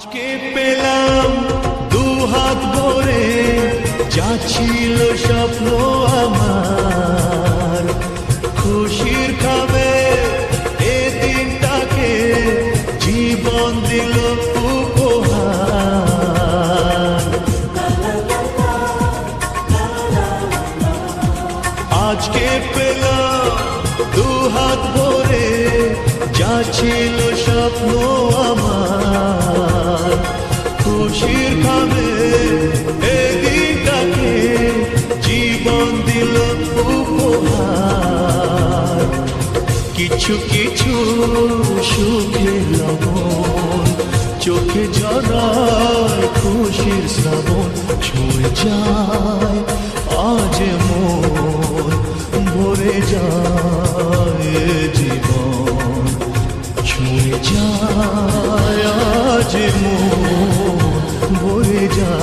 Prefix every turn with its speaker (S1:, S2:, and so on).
S1: আজকে পেলাম দু হাত ভরে, যা ছিল স্বপ্ন আমার। খুশির খাবে জীবন দিল আজকে পেলাম দু হাত ভরে, যা ছিল স্বপ্ন আমার। খুশির জীবন দিল কিছু কিছু সুখে লবণ, চোখে জড়ায় খুশির শ্রাবণ ছুঁয়ে যায়, আজ মন ভরে যায় জীবন। ছুঁয়ে যায় আজ মন ভরে যায়